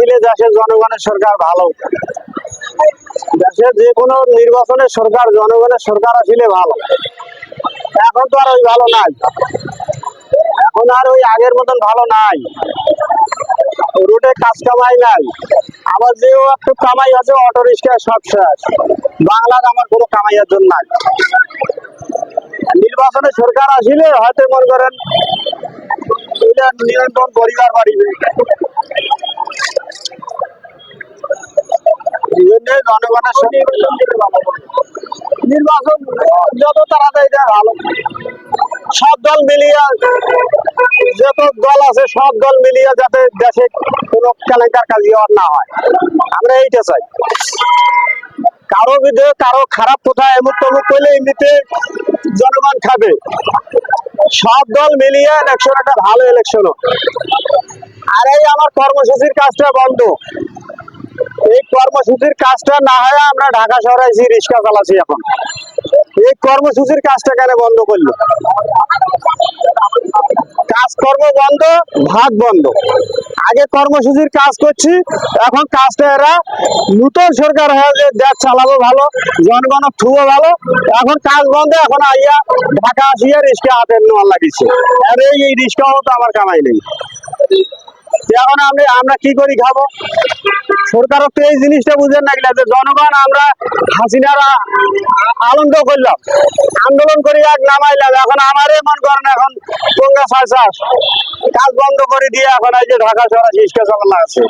আসলে দেশের জনগণের সরকার ভালো দেশের যে কোনো নির্বাচনের সরকার, জনগণের সরকার আসলে ভালো। এখন তো আর ওই ভালো নাই। এখন আর ওই আগের মতন ভালো নাই। রোডে কাজ কামাই নাই। আমার যে একটু কামাই আছে, অটো রিক্সা সব শেষ। বাংলার আমার কোনো কামাইয়ের জন্য নাই। নির্বাচনে সরকার আসলে হয়তো মনে করেন নিয়ন্ত্রণ পরিবার বাড়িবে নির্বাচন যত তাড়াতাড়ি ভালো। সব দল মিলিয়ে যত দল আছে, সব দল মিলিয়ে যাতে দেশে কোনো কাজ হওয়ার না হয়। আমরা এইটা চাই। কারও বিধে কারও খারাপ কথা এমুক তমুক করলে এমনিতে জনগণ খাবে। সব দল মিলিয়ে ইলেকশন একটা ভালো ইলেকশন আর এই আমার কর্মসূচির কাজটা বন্ধ। এই কর্মসূচির কাজটা না হয় আমরা ঢাকা শহরে এসে রিক্সা চালাচ্ছি এখন। এই কর্মসূচির কাজটা কেন বন্ধ করল? কাজকর্ম বন্ধ ভাত বন্ধ। আগে কর্মসূচির কাজ করছি, এখন কাজটা এরা নতুন সরকার হয়ে যে দেশ চালাবো ভালো জনগণ থুবো ভালো, এখন কাজ বন্ধ, এখন আইয়া ঢাকা আসিয়া রিক্সা হাতে নেওয়ার লাগিছে আরে এই রিক্সাও তো আমার কামাই নেই। এখন আমি, আমরা কি করি খাব? সরকারও তো এই জিনিসটা বুঝেন না যে জনগণ আমরা হাসিনারা আনন্দ করলাম। আন্দোলন করি এক নামাইলাম, এখন আমারে মন করেন এখন গঙ্গা ছয় কাজ বন্ধ করে দিয়ে এখন এই যে ঢাকা শহরে চালানো আছে।